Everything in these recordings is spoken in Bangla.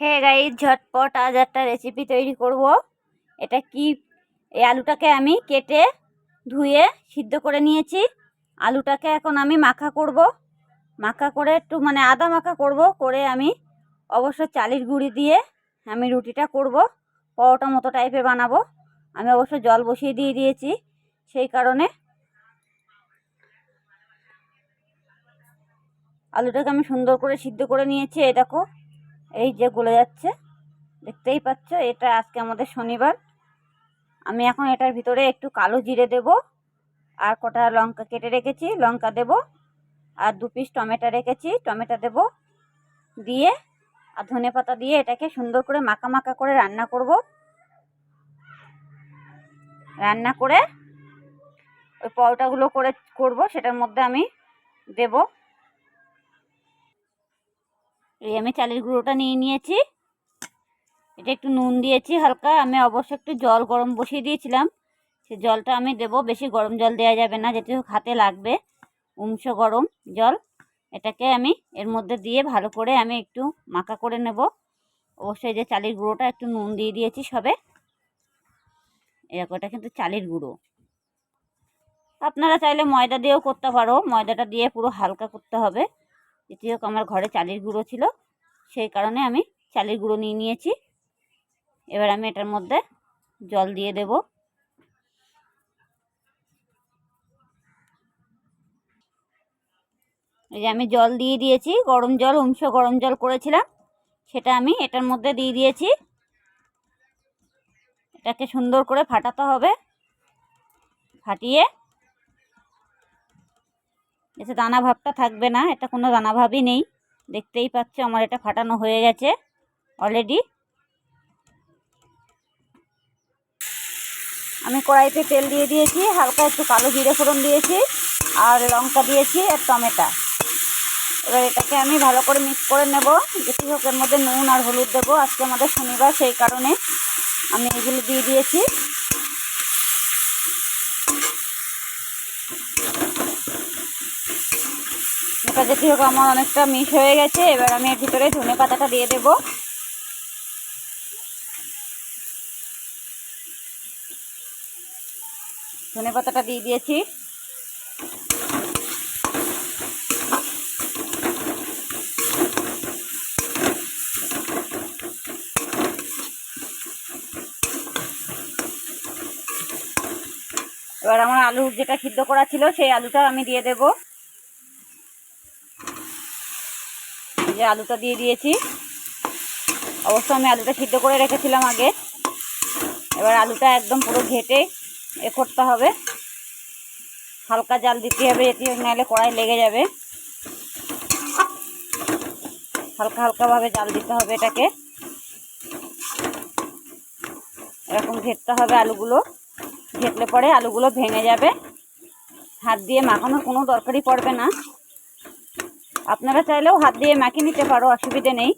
হে গাই ঝটপট আজ একটা রেসিপি তৈরি করব। এটা কি? এই আলুটাকে আমি কেটে ধুয়ে সিদ্ধ করে নিয়েছি। আলুটাকে এখন আমি মাখা করব। মাখা করে একটু মানে আদা মাখা করব। করে আমি অবশ্য চালের গুঁড়ি দিয়ে আমি রুটিটা করব। পরোটা মতো টাইপের বানাবো। আমি অবশ্য জল বসিয়ে দিয়ে দিয়েছি। সেই কারণে আলুটাকে আমি সুন্দর করে সিদ্ধ করে নিয়েছি। এই দেখো এই যে গলে যাচ্ছে, দেখতেই পাচ্ছ, এটা আজকে আমাদের শনিবার। আমি এখন এটার ভিতরে একটু কালো জিরে দেব, আর কটা লঙ্কা কেটে রেখেছি, লঙ্কা দেব, আর দু পিস টমেটো রেখেছি, টমেটো দেব, দিয়ে আর ধনে পাতা দিয়ে এটাকে সুন্দর করে মাখা মাখা করে রান্না করব। রান্না করে ওই পরোটাগুলো করে করব, সেটার মধ্যে আমি দেব। এই আমি চালের গুঁড়োটা নিয়ে নিয়েছি। এটা একটু নুন দিয়েছি হালকা। আমি অবশ্য একটু জল গরম বসিয়ে দিয়েছিলাম। সে জলটা আমি দেব, বেশি গরম জল দেওয়া যাবে না, যেহেতু হাতে লাগবে উমশো গরম জল। এটাকে আমি এর মধ্যে দিয়ে ভালো করে আমি একটু মাখা করে নেব। অবশ্যই যে চালের গুঁড়োটা একটু নুন দিয়ে দিয়েছি সবে। এরকম এটা কিন্তু চালের গুঁড়ো। আপনারা চাইলে ময়দা দিয়েও করতে পারো। ময়দাটা দিয়ে পুরো হালকা করতে হবে। হোক আমার ঘরে চালের গুঁড়ো ছিল, সেই কারণে আমি চালের গুঁড়ো নিয়ে নিয়েছি। এবার আমি এটার মধ্যে জল দিয়ে দেব। এই যে আমি জল দিয়ে দিয়েছি, গরম জল উংশ গরম জল করেছিলাম, সেটা আমি এটার মধ্যে দিয়ে দিয়েছি। এটাকে সুন্দর করে ফাটাতে হবে। ফাটিয়ে এতে দানা ভাবটা থাকবে না, এটা কোনো দানা ভাবই নেই। দেখতেই পাচ্ছ আমার এটা ফাটানো হয়ে গেছে অলরেডি আমি কড়াইতে তেল দিয়ে দিয়েছি, হালকা একটু কালো জিরে ফোড়ন দিয়েছি, আর লঙ্কা দিয়েছি আর টমেটো। এবার এটাকে আমি ভালো করে মিক্স করে নেব। যেটি হোক এর মধ্যে নুন আর হলুদ দেবো। আজকে আমাদের শনিবার, সেই কারণে আমি এগুলো দিয়ে দিয়েছি। যেটি হোক আমার অনেকটা মিস হয়ে গেছে। এবার আমি এর ভিতরে ধনে পাতাটা দিয়ে দেবো। ধনে পাতাটা দিয়ে দিয়েছি। এবার আমার আলু যেটা সিদ্ধ করা ছিল, সেই আলুটা আমি দিয়ে দেব। যে আলুটা দিয়ে দিয়েছি। অবশ্য আমি আলুটা সিদ্ধ করে রেখেছিলাম আগে। এবার আলুটা একদম পুরো ঘেটে এ করতে হবে। হালকা জাল দিতে হবে এটি নাহলে কড়াই লেগে যাবে। হালকা হালকাভাবে জাল দিতে হবে এটাকে। এরকম ঘেটতে হবে আলুগুলো। ঘেটলে পরে আলুগুলো ভেঙে যাবে। হাত দিয়ে মাখানোর কোনো দরকারই পড়বে না। আপনারা চাইলেও হাত দিয়ে মাখিয়ে নিতে পারো, অসুবিধে নেই।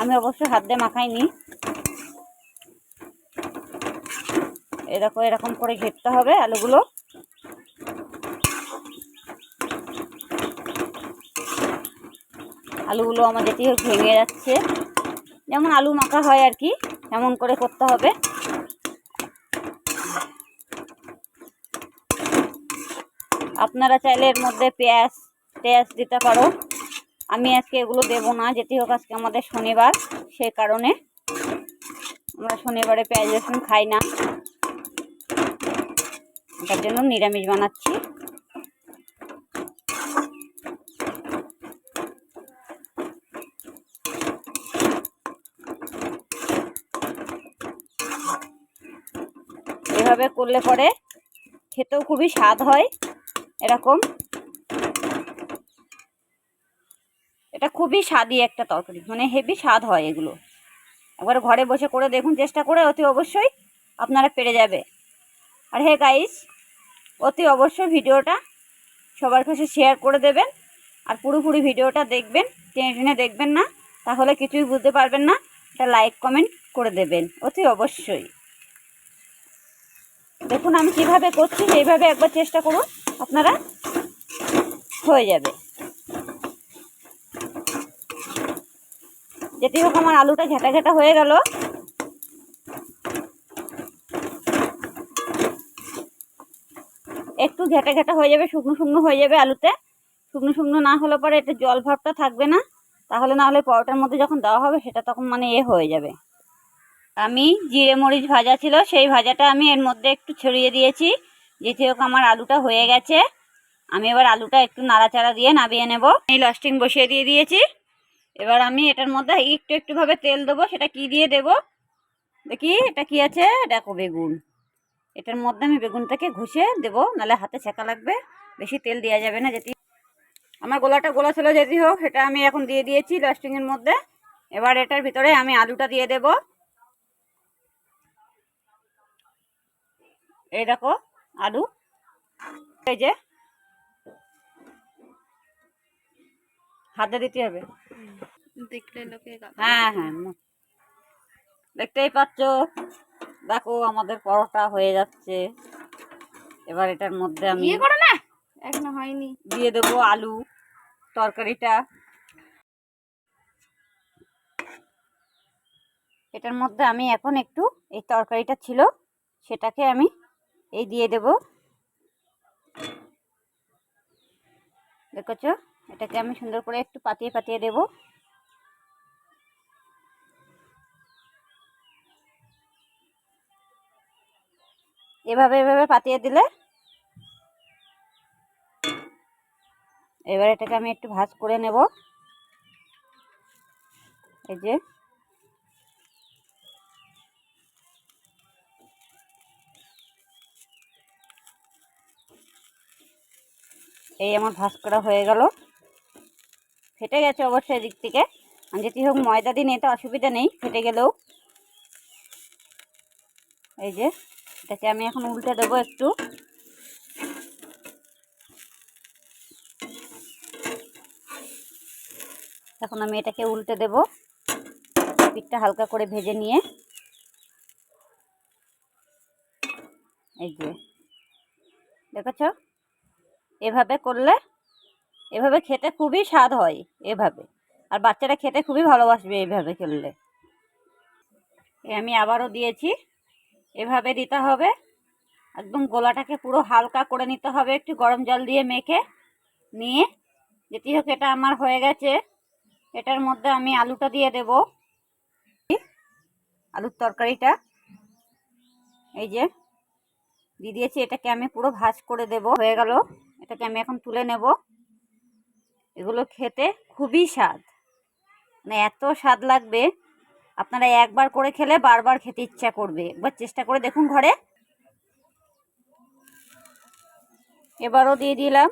আমি অবশ্য হাত দিয়ে মাখাইনি। এরকম এরকম করে ঘেরতে হবে আলুগুলো। আলুগুলো যেটি হোক ভেঙে যাচ্ছে। যেমন আলু মাখা হয় আর কি, এমন করে করতে হবে। আপনারা চাইলে এর মধ্যে পেঁয়াজ পেঁয়াজ দিতে পারো। আমি আজকে এগুলো দেবো না, যেটি হোক আজকে আমাদের শনিবার সেই কারণে আমরা শনিবারে পেঁয়াজ রসুন খাই না। তার জন্য নিরামিষ বানাচ্ছি। এভাবে করলে পরে খেতেও খুবই স্বাদ হয়, এরকম। এটা খুবই স্বাদই একটা তরকারি মানে হেভি স্বাদ হয় এগুলো। একবার ঘরে বসে করে দেখুন, চেষ্টা করে অতি অবশ্যই আপনারা পেরে যাবে। আর হে গাইস অতি অবশ্যই ভিডিওটা সবার কাছে শেয়ার করে দেবেন, আর পুরোপুরি ভিডিওটা দেখবেন, টেনে টেনে দেখবেন না, তাহলে কিছুই বুঝতে পারবেন না, এটা লাইক কমেন্ট করে দেবেন, অতি অবশ্যই। দেখুন আমি কীভাবে করছি, সেইভাবে একবার চেষ্টা করুন, আপনারা হয়ে যাবে। যেটি হোক, আমার আলুটা ঘেঁটা ঘেটা হয়ে গেল। একটু ঘেঁটা ঘেটা হয়ে যাবে, শুকনো শুকনো হয়ে যাবে আলুতে। শুকনো শুকনো না হলে পরে এটা জল ভাবটা থাকবে না। তাহলে না হলে পরোটার মধ্যে যখন দেওয়া হবে, সেটা তখন মানে এ হয়ে যাবে। আমি জিরে মরিচ ভাজা ছিল, সেই ভাজাটা আমি এর মধ্যে একটু ছড়িয়ে দিয়েছি। যেটি হোক, আমার আলুটা হয়ে গেছে। আমি এবার আলুটা একটু নাড়াচাড়া দিয়ে নাবিয়ে নেব। এই লাস্টিং বসিয়ে দিয়ে দিয়েছি। এবার আমি এটার মধ্যে একটু একটুভাবে তেল দেবো, সেটা কি দিয়ে দেব? দেখি এটা কি আছে? দেখো বেগুন। এটার মধ্যে আমি বেগুনটাকে ঘষে দেবো, নাহলে হাতে ছেঁকা লাগবে। বেশি তেল দেওয়া যাবে না, যেটি আমার গোলাটা গোলা ছিল, যেটি হোক, সেটা আমি এখন দিয়ে দিয়েছি লাস্টিংয়ের মধ্যে। এবার এটার ভিতরে আমি আলুটা দিয়ে দেব। এই দেখো, আলু। এই যে হাতে দিতে হবে। দেখলে লোকে হ্যাঁ হ্যাঁ দেখতেই পাচ্ছ দেখো আমাদের পরোটা হয়ে যাচ্ছে। এবার এটার মধ্যে আমি ইয়ে করো না। এখনও হয়নি। দিয়ে দেবো আলু তরকারিটা। এটার মধ্যে আমি এখন একটু এই তরকারিটা ছিল সেটাকে আমি এই দিয়ে দেব। দেখেছ? এটাকে আমি সুন্দর করে একটু পাতিয়ে পাতিয়ে দেব। এভাবে এভাবে পাতিয়ে দিলে এবার এটাকে আমি একটু ভাজ করে নেব। এই যে। এই আমার ভাজ করা হয়ে গেল। ফেটে গেছে অবশ্যই দিক থেকে। যেটি হোক ময়দা দিন এতে অসুবিধা নেই, ফেটে গেলেও। এই যে, এটাকে আমি এখন উল্টে দেবো একটু। এখন আমি এটাকে উল্টে দেব। পিঠটা হালকা করে ভেজে নিয়ে। এই যে, দেখেছ? এভাবে করলে এভাবে খেতে খুবই স্বাদ হয় এভাবে। আর বাচ্চারা খেতে খুবই ভালোবাসবে এইভাবে করলে এ আমি আবারও দিয়েছি। এভাবে দিতে হবে। একদম গোলাটাকে পুরো হালকা করে নিতে হবে একটু গরম জল দিয়ে মেখে নিয়ে। যেটি হোক এটা আমার হয়ে গেছে। এটার মধ্যে আমি আলুটা দিয়ে দেব। আলুর তরকারিটা। এই যে দিয়ে দিয়েছি। এটাকে আমি পুরো ভাজ করে দেব। হয়ে গেল। এটাকে আমি এখন তুলে নেব। এগুলো খেতে খুবই স্বাদ। মানে এত স্বাদ লাগবে, আপনারা একবার করে খেলে বারবার খেতে ইচ্ছা করবে। একবার চেষ্টা করে দেখুন ঘরে। এবারও দিয়ে দিলাম।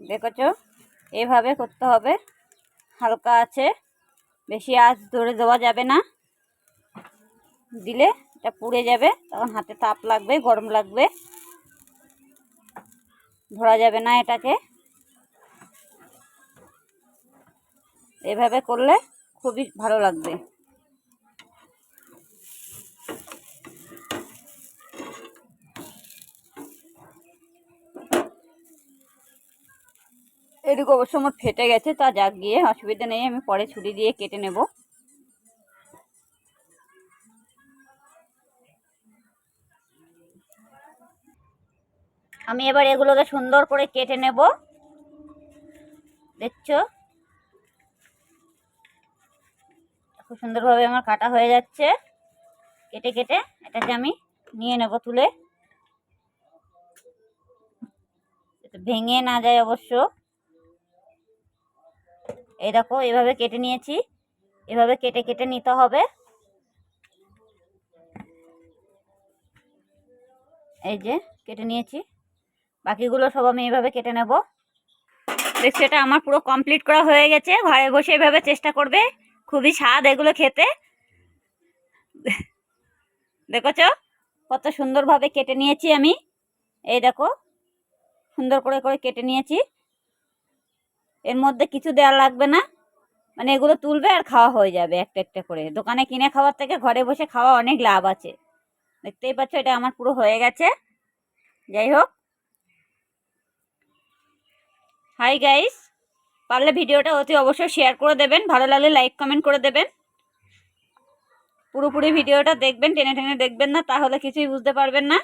দেখেছ? এভাবে করতে হবে। হালকা আছে। বেশি আঁচ ধরে দেওয়া যাবে না। দিলে এটা পুড়ে যাবে, তখন হাতে তাপ লাগবে, গরম লাগবে। ধরা যাবে না এটাকে। এভাবে করলে খুবই ভালো লাগবে। এদিকে অবশ্য আমার ফেটে গেছে, তা যাক গিয়ে, অসুবিধা নেই, আমি পরে ছুরি দিয়ে কেটে নেব। আমি এবার এগুলোকে সুন্দর করে কেটে নেব। দেখছ? খুব সুন্দরভাবে আমার কাটা হয়ে যাচ্ছে। কেটে কেটে এটাকে আমি নিয়ে নেব তুলে। ভেঙে না যায় অবশ্য। এই দেখো, এভাবে কেটে নিয়েছি। এভাবে কেটে কেটে নিতে হবে। এই যে, কেটে নিয়েছি। বাকিগুলো সব আমি এইভাবে কেটে নেব। দেখছি এটা আমার পুরো কমপ্লিট করা হয়ে গেছে। ঘরে বসে এভাবে চেষ্টা করবে। খুবই স্বাদ এগুলো খেতে। দেখেছ? কত সুন্দরভাবে কেটে নিয়েছি আমি। এই দেখো, সুন্দর করে করে কেটে নিয়েছি। এর মধ্যে কিছু দেওয়া লাগবে না। মানে এগুলো তুলবে আর খাওয়া হয়ে যাবে একটা একটা করে। দোকানে কিনে খাওয়ার থেকে ঘরে বসে খাওয়া অনেক লাভ আছে। দেখতেই পাচ্ছ, এটা আমার পুরো হয়ে গেছে। যাই হোক হাই গাইস পারলে ভিডিওটা অতি অবশ্যই শেয়ার করে দেবেন। ভালো লাগলে লাইক কমেন্ট করে দেবেন। পুরোপুরি ভিডিওটা দেখবেন, টেনে টেনে দেখবেন না, তাহলে কিছুই বুঝতে পারবেন না।